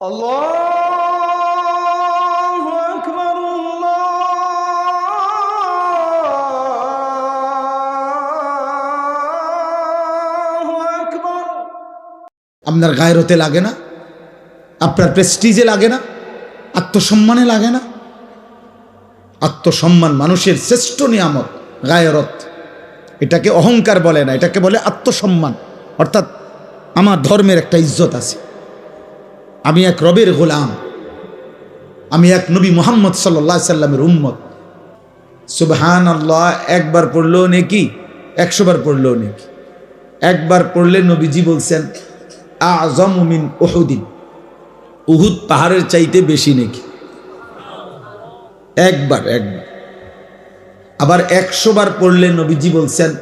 الله أكبر الله أكبر আপনার গায়রতে লাগে না আপনার প্রেস্টিজে লাগে না আত্মসম্মানে লাগে না আত্মসম্মান মানুষের শ্রেষ্ঠ নিয়ামত গায়রত এটাকে অহংকার বলে না এটাকে বলে আত্মসম্মান অর্থাৎ আমার ধর্মের একটা ইজ্জত আছে আমি এক রবের গোলাম। আমি এক নবী মোহাম্মদ সাল্লাহ সাল্লামের উম্মত। সুবহান আল্লাহ একবার পড়লেও নেকি, একশো বার পড়লেও নেকি। একবার পড়লে নবীজি বলছেন, আজম মিন উহুদিন। উহুদ পাহাড়ের চাইতে বেশি নাকি। একবার একবার। আবার একশো বার পড়লে নবীজি বলছেন,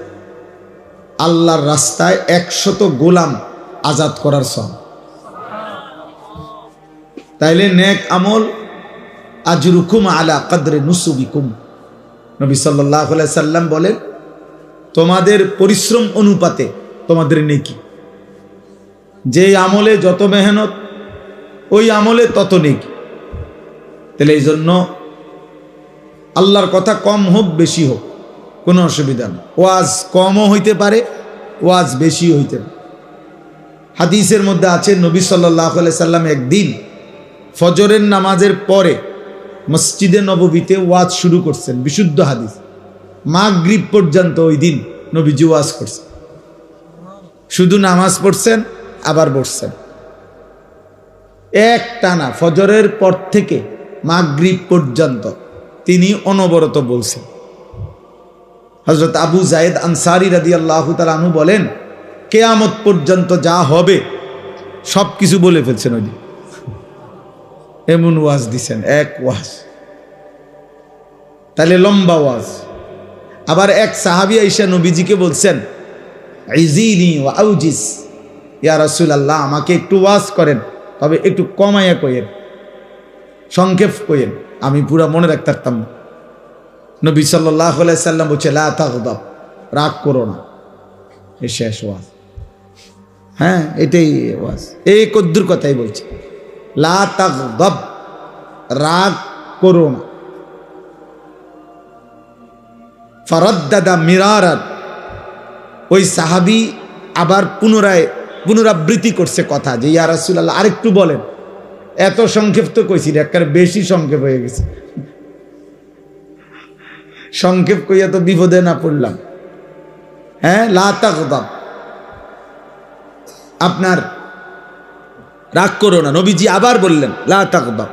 আল্লাহর রাস্তায় একশত গোলাম আজাদ করার সব তাইলে নেক আমল আজরুকুম আলা কাদরে নুসুবিকুম। নবী সাল্লাহ সাল্লাম বলেন, তোমাদের পরিশ্রম অনুপাতে তোমাদের নেকি। যে আমলে যত মেহনত, ওই আমলে তত নেকি। তাহলে এই জন্য আল্লাহর কথা কম হোক, বেশি হোক, কোনো অসুবিধা নেই। ওয়াজ কমও হইতে পারে, ওয়াজ বেশি হইতে পারে। হাদিসের মধ্যে আছে, নবী সাল্লাহ সাল্লাম একদিন ফজরের নামাজের পরে মসজিদে নববীতে ওয়াজ শুরু করছেন, বিশুদ্ধ হাদিস। মাগরিব পর্যন্ত ওই দিন নবীজি ওয়াজ করছেন। শুধু নামাজ পড়ছেন, আবার বসছেন। এক টানা ফজরের পর থেকে মাগরিব পর্যন্ত তিনি অনবরত বলছেন। হজরত আবু জায়েদ আনসারি রাদি আল্লাহ তালু বলেন, কেয়ামত পর্যন্ত যা হবে সব কিছু বলে ফেলছেন ওই দিন। এমন ওয়াজ দিছেন। এক ওয়াজ। তাহলে লম্বা ওয়াজ। আবার এক সাহাবি আইসা নবীজিকে বলছেন, ইজিনি আউজিস। ইয়া আমাকে একটু ওয়াজ করেন, তবে একটু কমাইয়া কইেন সংক্ষেপ কইেন আমি পুরা মনে রাখতে পারতাম না। নবী সাল্লাহ সাল্লাম বলছে রাগ করো না। শেষ ওয়াজ। হ্যাঁ এটাই ওয়াজ। এই কদ্দুর কথাই বলছে। লা তাগদাব, রাগ করো না। ফরদ্দাদা মিরারাত ওই সাহাবি আবার পুনরায় পুনরাবৃত্তি করছে কথা যে, ইয়া রাসূলুল্লাহ, আরেকটু বলেন। এত সংক্ষেপ তো কইছি একবার বেশি সংক্ষেপ হয়ে গেছে। সংক্ষেপ কইয়া তো বিপদে না পড়লাম। হ্যাঁ লাতাকদাব আপনার রাগ করো না। নবীজি আবার বললেন, লা লাতাকদাব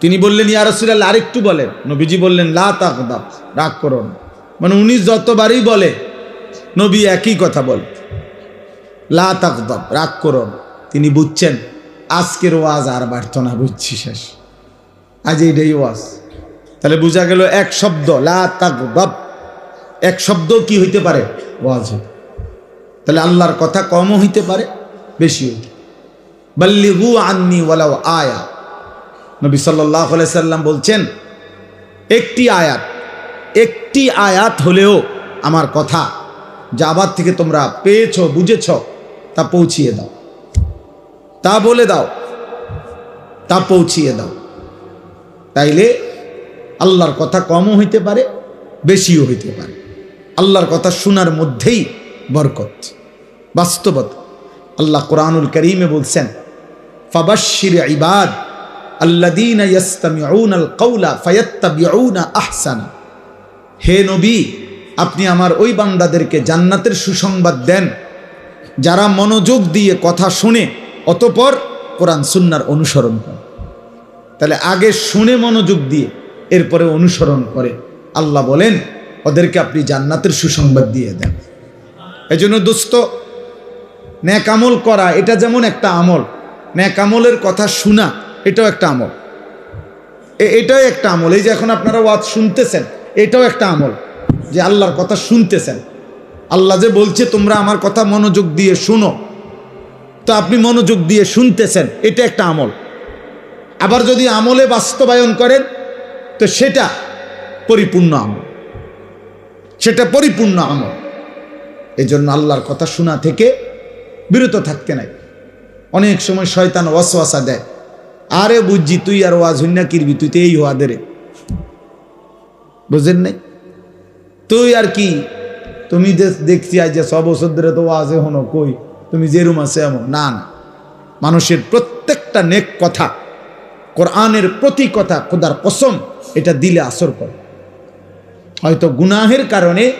তিনি বললেন, ইয়া রাসূলুল্লাহ, আরেকটু বলেন। নবীজি বললেন, লা লাতাকদাব রাগ করো না। মানে উনি যতবারই বলে, নবী একই কথা বলে। লা তাকদব রাগ করো না। তিনি বুঝছেন, আজকের ওয়াজ আর বাড়ত না, বুঝছি শেষ। আজ এইটাই ওয়াজ। তাহলে বোঝা গেল এক শব্দ, লা তাকদব এক শব্দ কি হইতে পারে? ওয়াজ তাহলে আল্লাহর কথা কমও হইতে পারে বেশি হইতে বাল্লিগু আন্নি ওয়ালাও আয়া। নবী সাল্লাহ সাল্লাম বলছেন, একটি আয়াত একটি আয়াত হলেও আমার কথা যা আবার থেকে তোমরা পেয়েছ, বুঝেছ, তা পৌঁছিয়ে দাও। তা বলে দাও, তা পৌঁছিয়ে দাও। তাইলে আল্লাহর কথা কমও হইতে পারে, বেশিও হইতে পারে। আল্লাহর কথা শোনার মধ্যেই বরকত। বাস্তবত। আল্লাহ কোরআনুল করিমে বলছেন ফাবাশির ইবাদ কওলা ফায়াত্তাবিউনা আহসানা। হে নবী, আপনি আমার ওই বান্দাদেরকে জান্নাতের সুসংবাদ দেন, যারা মনোযোগ দিয়ে কথা শুনে, অতপর কোরআন সুন্নার অনুসরণ করে। তাহলে আগে শুনে মনোযোগ দিয়ে, এরপরে অনুসরণ করে। আল্লাহ বলেন, ওদেরকে আপনি জান্নাতের সুসংবাদ দিয়ে দেন। এই জন্য দোস্ত ন্যাক আমল করা, এটা যেমন একটা আমল ন্যাক আমলের কথা শোনা, এটাও একটা আমল। এটাও একটা আমল। এই যে এখন আপনারা ওয়াজ শুনতেছেন, এটাও একটা আমল যে আল্লাহর কথা শুনতেছেন। আল্লাহ যে বলছে, তোমরা আমার কথা মনোযোগ দিয়ে শুনো। তো আপনি মনোযোগ দিয়ে শুনতেছেন, এটা একটা আমল। আবার যদি আমলে বাস্তবায়ন করেন, তো সেটা পরিপূর্ণ আমল। সেটা পরিপূর্ণ আমল। এই জন্য আল্লাহর কথা শোনা থেকে বিরত থাকতে নাই। অনেক সময় শয়তান ওয়াসওয়াসা দেয়। আরে বুঝছি, তুই আর ওয়াজ হইনা কিরবি? তুই তো এই হওয়া দেরে বুঝেন নাই? তুই আর কি? তুমি যে- দেখছি আজ যে সব বছর ধরে তো ওয়াজে হনো কই? তুমি যেরুম আছে এমন? না না। মানুষের প্রত্যেকটা নেক কথা, কোরআনের প্রতি কথা খোদার কসম, এটা দিলে আসর করে। হয়তো গুনাহের কারণে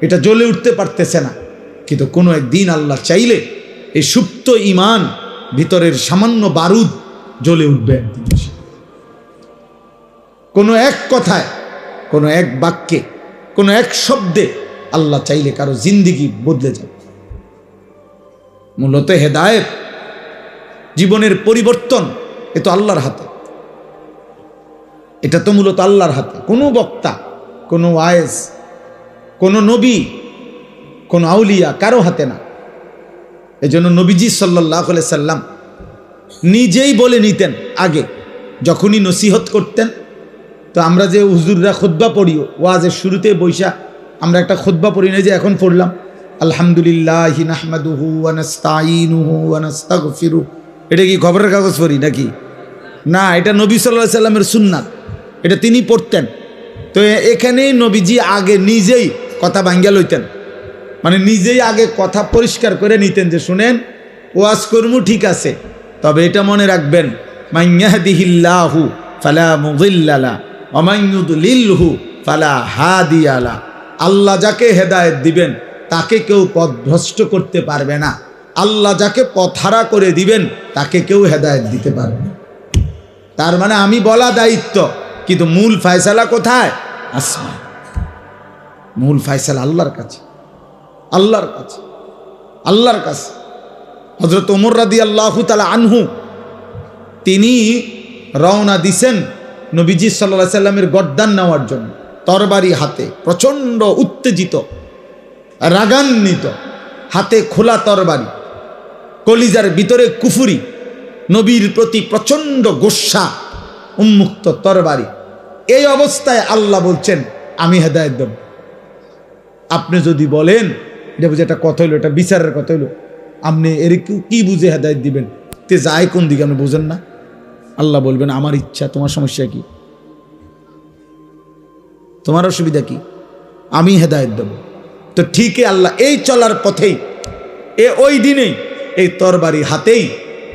এটা জ্বলে উঠতে পারতেছে না, কিন্তু কোনো একদিন আল্লাহ চাইলে এই সুপ্ত ইমান ভিতরের সামান্য বারুদ জ্বলে উঠবে কোনো এক কথায়, কোনো এক বাক্যে, কোনো এক শব্দে আল্লাহ চাইলে কারও জিন্দিগি বদলে যাবে। মূলত হেদায়েত, জীবনের পরিবর্তন, এ তো আল্লাহর হাতে। এটা তো মূলত আল্লাহর হাতে। কোনো বক্তা, কোনো ওয়ায়েজ কোনো নবী, কোনো আউলিয়া কারও হাতে না। এজন্য নবীজি সাল্লাহ সাল্লাম নিজেই বলে নিতেন আগে, যখনই নসিহত করতেন। তো আমরা যে হুজুররা খুদ্া পড়ি, ওয়াজের শুরুতে বৈশা, আমরা একটা খুদ্া পড়ি না যে এখন পড়লাম, আলহামদুলিল্লাহ এটা কি খবরের কাগজ পড়ি নাকি? না, এটা নবী সাল্লাহ সাল্লামের সুন্নাত, এটা তিনি পড়তেন। তো এখানেই নবীজি আগে নিজেই কথা ভাঙ্গা লইতেন। মানে নিজেই আগে কথা পরিষ্কার করে নিতেন যে, শুনেন, ওয়াজ কর্মু, ঠিক আছে, তবে এটা মনে রাখবেন মাইয়াহদিহিল্লাহু ফালা মুদিল্লালা অমাইয়ুদলিলহু ফালা হাদিয়ালা। আল্লাহ যাকে হেদায়েত দিবেন, তাকে কেউ পথভ্রষ্ট করতে পারবে না। আল্লাহ যাকে পথারা করে দিবেন, তাকে কেউ হেদায়েত দিতে পারবে না। তার মানে আমি বলা দায়িত্ব, কিন্তু মূল ফয়সালা কোথায়? আসমান। মূল ফয়সালা আল্লাহর কাছে। আল্লাহর কাছে আল্লাহর কাছে। হজরত ওমর রাদি আল্লাহ তালা আনহু, তিনি রওনা দিছেন নবীজি সাল্লা সাল্লামের গদ্দান নেওয়ার জন্য, তরবারি হাতে, প্রচণ্ড উত্তেজিত, রাগান্বিত, হাতে খোলা তরবারি, কলিজার ভিতরে কুফুরি, নবীর প্রতি প্রচণ্ড গোস্বা উন্মুক্ত তরবারি। এই অবস্থায় আল্লাহ বলছেন, আমি হেদায়ত দেব। আপনি যদি বলেন এটা বুঝে একটা কথা হইল এটা বিচারের কথা হইল। আপনি এর কি- কি বুঝে হেদায়ত দিবেন? তে যায় কোন দিকে আপনি বুঝেন না। আল্লাহ বলবেন, আমার ইচ্ছা, তোমার সমস্যা কি? তোমার অসুবিধা কি? আমি হেদায়ত দেব। তো ঠিকই আল্লাহ এই চলার পথেই, এ ওই দিনেই, এই তরবারি হাতেই,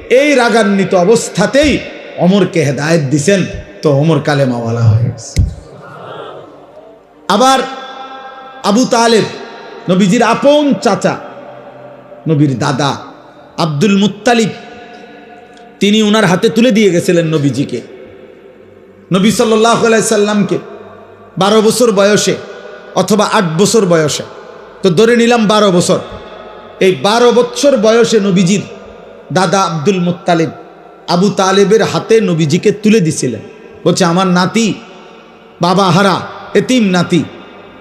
এই রাগান্বিত অবস্থাতেই অমরকে হেদায়ত দিছেন। তো অমর কালেমাওয়ালা হয়ে গেছে। আবার আবু তালেব নবীজির আপন চাচা, নবীর দাদা আব্দুল মুত্তালিব, তিনি ওনার হাতে তুলে দিয়ে গেছিলেন নবীজিকে। নবী সাল্লাহ সাল্লামকে বারো বছর বয়সে অথবা আট বছর বয়সে, তো ধরে নিলাম বারো বছর। এই বারো বছর বয়সে নবীজির দাদা আব্দুল মুত্তালিব আবু তালেবের হাতে নবীজিকে তুলে দিছিলেন। বলছে, আমার নাতি, বাবা হারা, এতিম নাতি,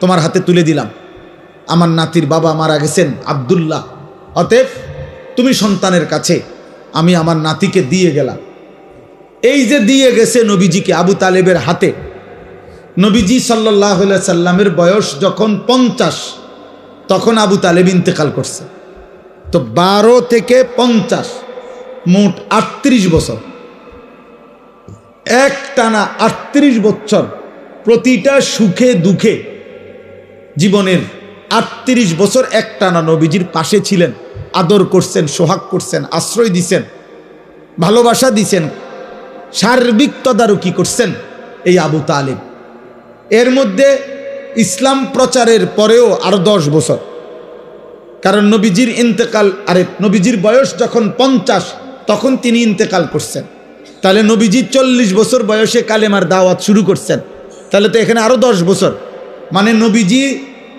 তোমার হাতে তুলে দিলাম। আমার নাতির বাবা মারা গেছেন, আবদুল্লাহ। অতএব তুমি সন্তানের কাছে আমি আমার নাতিকে দিয়ে গেলাম। এই যে দিয়ে গেছে নবীজিকে আবু তালেবের হাতে, নবীজি সাল্লাহ সাল্লামের বয়স যখন পঞ্চাশ, তখন আবু তালেব ইন্তেকাল করছে। তো বারো থেকে পঞ্চাশ, মোট আটত্রিশ বছর। এক টানা আটত্রিশ বছর প্রতিটা সুখে দুঃখে জীবনের আটত্রিশ বছর এক টানা নবীজির পাশে ছিলেন, আদর করছেন, সোহাগ করছেন, আশ্রয় দিছেন, ভালোবাসা দিছেন, সার্বিক তদারকি করছেন এই আবু তালেব। এর মধ্যে ইসলাম প্রচারের পরেও আরও দশ বছর। কারণ নবীজির ইন্তেকাল, আরে নবীজির বয়স যখন পঞ্চাশ, তখন তিনি ইন্তেকাল করছেন। তাহলে নবীজি চল্লিশ বছর বয়সে কালেমার দাওয়াত শুরু করছেন। তাহলে তো এখানে আরও দশ বছর। মানে নবীজি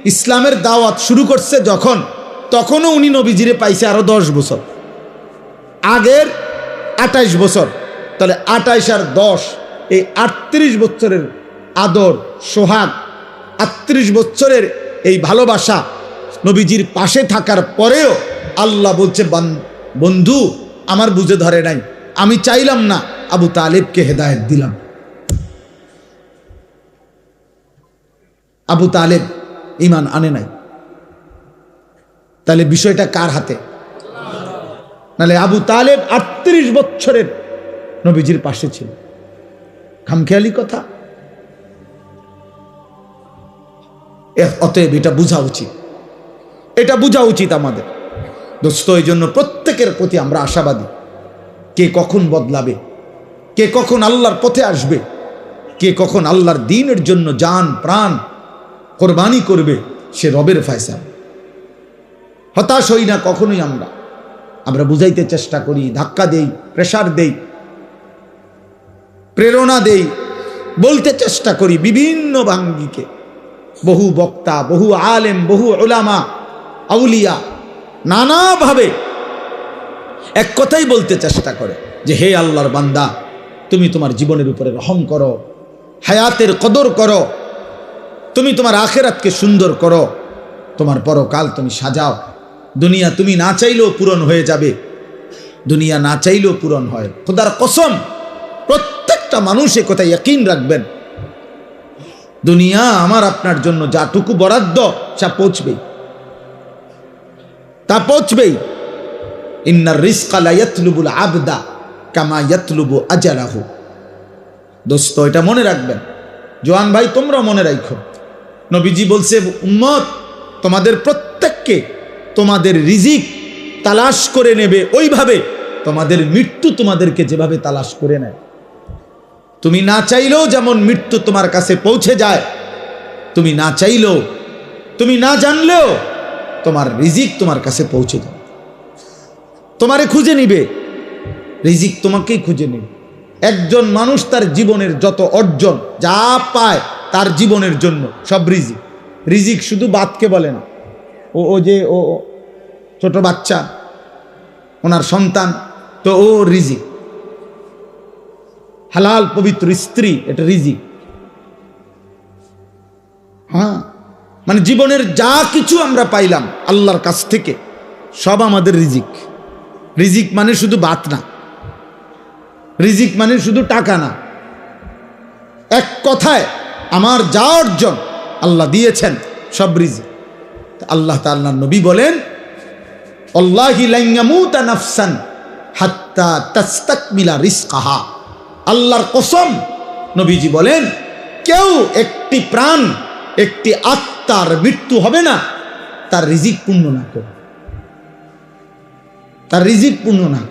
ইসলামের দাওয়াত শুরু করছে যখন, তখনও উনি নবীজিরে পাইছে আরও দশ বছর। আগের আঠাইশ বছর, তাহলে আঠাইশ আর দশ, এই আটত্রিশ বছরের আদর, সোহাগ, আটত্রিশ বছরের এই ভালোবাসা নবীজির পাশে থাকার পরেও আল্লাহ বলছে, "বান- বন্ধু, আমার বুঝে ধরে নাই। আমি চাইলাম না আবু তালেবকে হেদায়েত দিলাম। আবু তালেব ইমান আনে নাই। তাহলে বিষয়টা কার হাতে? নাহলে আবু তালেব আটত্রিশ বছরের নবীজির পাশে ছিল। খামখেয়ালি কথা? অতএব এটা বোঝা উচিত। এটা বোঝা উচিত আমাদের। দোস্ত এই জন্য প্রত্যেকের প্রতি আমরা আশাবাদী। কে কখন বদলাবে? কে কখন আল্লাহর পথে আসবে? কে কখন আল্লাহর দিনের জন্য যান, প্রাণ কোরবানি করবে সে রবের ফয়সাল। হতাশ হই না কখনোই আমরা। আমরা বুঝাইতে চেষ্টা করি, ধাক্কা দেই প্রেসার দেই, প্রেরণা দেই, বলতে চেষ্টা করি বিভিন্ন ভাঙ্গিকে। বহু বক্তা, বহু আলেম, বহু ওলামা আউলিয়া নানাভাবে এক কথাই বলতে চেষ্টা করে যে, হে আল্লাহর বান্দা, তুমি তোমার জীবনের উপরে রহম করো, হায়াতের কদর করো তুমি তোমার আখেরাতকে সুন্দর করো। তোমার পরকাল তুমি সাজাও। দুনিয়া তুমি না চাইলেও পূরণ হয়ে যাবে। দুনিয়া না চাইলেও পূরণ হয়। খোদার কসম, প্রত্যেকটা মানুষ কথা ইয়াকিন রাখবেন। দুনিয়া আমার আপনার জন্য যাটুকু বরাদ্দ তা পৌঁছবেই। তা পৌঁছবেই। ইন্নার রিস্কালা আবদা কামা ইয়াতলুবু দোস্ত, এটা মনে রাখবেন। জোয়ান ভাই তোমরা মনে রাখো নবীজি বলছে, উম্মত, তোমাদের প্রত্যেককে তোমাদের রিজিক তালাশ করে নেবে ওইভাবে। তোমাদের মৃত্যু তোমাদেরকে যেভাবে তালাশ করে নেয়। তুমি না চাইলেও যেমন মৃত্যু তোমার কাছে পৌঁছে যায়, তুমি না চাইলেও, তুমি না জানলেও তোমার রিজিক তোমার কাছে পৌঁছে যায়। তোমারে খুঁজে নিবে, রিজিক তোমাকেই খুঁজে নিবে। একজন মানুষ তার জীবনের যত অর্জন যা পায় তার জীবনের জন্য, সব রিজিক। রিজিক শুধু বাতকে বলে না। ও ও যে ও ছোট বাচ্চা, ওনার সন্তান, তো ও রিজিক। হালাল, পবিত্র স্ত্রী, এটা রিজিক। হ্যাঁ? মানে জীবনের যা কিছু আমরা পাইলাম আল্লাহর কাছ থেকে, সব আমাদের রিজিক। রিজিক মানে শুধু বাত না। রিজিক মানে শুধু টাকা না। এক কথায় আমার যা অর্জন আল্লাহ দিয়েছেন সব রিজিক। তা আল্লাহ তাল্লাহ নবী বলেন আল্লাহর কসম নবীজি বলেন, কেউ একটি প্রাণ, একটি আত্মার মৃত্যু হবে না, তার রিজিক পূর্ণ না করে। তার রিজিক পূর্ণ না